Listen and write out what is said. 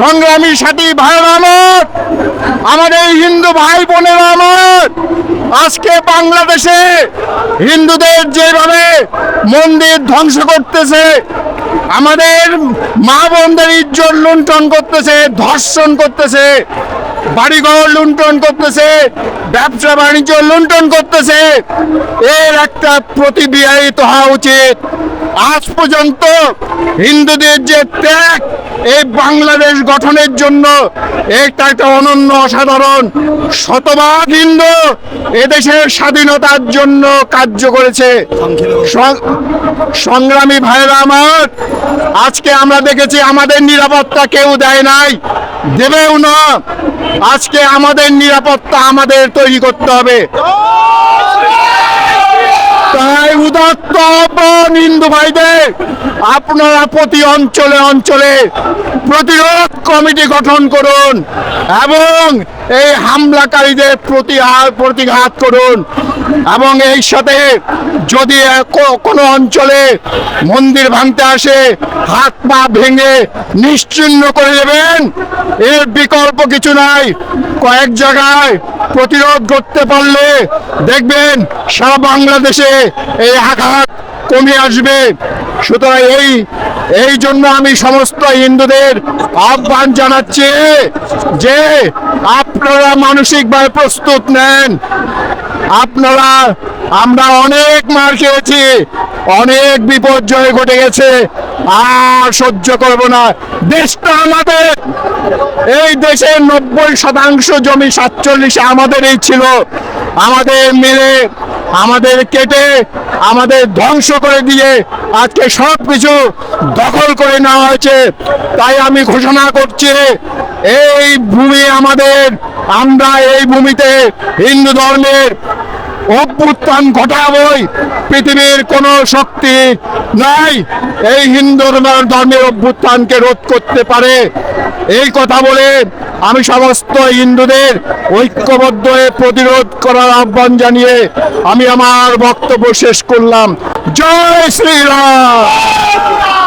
সংগ্রামী সাথী ভাইয়ের আমার আমাদের হিন্দু ভাই বোনের আমার আজকে বাংলাদেশে হিন্দুদের যেভাবে মন্দির ধ্বংস করতেছে, আমাদের মা বোনদের ইজ্জত লুণ্ঠন করতেছে, ধর্ষণ করতেছে বাড়িঘর লুণ্ঠন করতেছে, ব্যবসা বাণিজ্য লুণ্ঠন করতেছে। এর একটা প্রতিবিয়ায়িত হওয়া উচিত। আজ পর্যন্ত হিন্দুদের যে ত্যাগ, এই বাংলাদেশ গঠনের জন্য এটা একটা অনন্য অসাধারণ। শতভাগ হিন্দু এদেশের স্বাধীনতার জন্য কার্য করেছে। সংগ্রামী ভাইরা আমার, আজকে আমরা দেখেছি আমাদের নিরাপত্তা কেউ দেয় নাই। দেবেও না আজকে আমাদের নিরাপত্তা আমাদের তৈরি করতে হবে। তাই উদাত্ত হিন্দু ভাইদের, আপনারা প্রতি অঞ্চলে অঞ্চলে প্রতিরোধ কমিটি গঠন করুন এবং এই হামলাকারীদের প্রতি প্রতিঘাত করুন। এবং এই সাথে যদি কোনো অঞ্চলে মন্দির ভাঙতে আসে, হাত পা ভেঙে নিশ্চিন্ন করে দেবেন, এর বিকল্প কিছু নাই। কয়েক জায়গায় প্রতিরোধ করতে পারলে দেখবেন সারা বাংলাদেশে এই আঘাত কমে আসবে। সুতরাং এই এই জন্য আমি সমস্ত হিন্দুদের আহ্বান জানাচ্ছি যে আপনারা মানসিকভাবে প্রস্তুত নেন। আপনারা, আমরা অনেক মার খেয়েছি, অনেক বিপর্যয় ঘটে গেছে, আর সহ্য করব না। দেশটা আমাদের, এই দেশের নব্বই শতাংশ জমি সাতচল্লিশে আমাদেরই ছিল। আমাদের মেরে, আমাদের কেটে, আমাদের ধ্বংস করে দিয়ে আজকে সব কিছু দখল করে নেওয়া হয়েছে। তাই আমি ঘোষণা করছি এই ভূমি আমাদের। আমরা এই ভূমিতে হিন্দু ধর্মের অভ্যুত্থান ঘটাবই। পৃথিবীর কোনো শক্তি নাই। এই হিন্দু ধর্মের- অভ্যুত্থানকে রোধ করতে পারে। এই কথা বলে আমি সমস্ত হিন্দুদের ঐক্যবদ্ধ হয়ে প্রতিরোধ করার আহ্বান জানিয়ে আমি আমার বক্তব্য শেষ করলাম। জয় শ্রীরাম!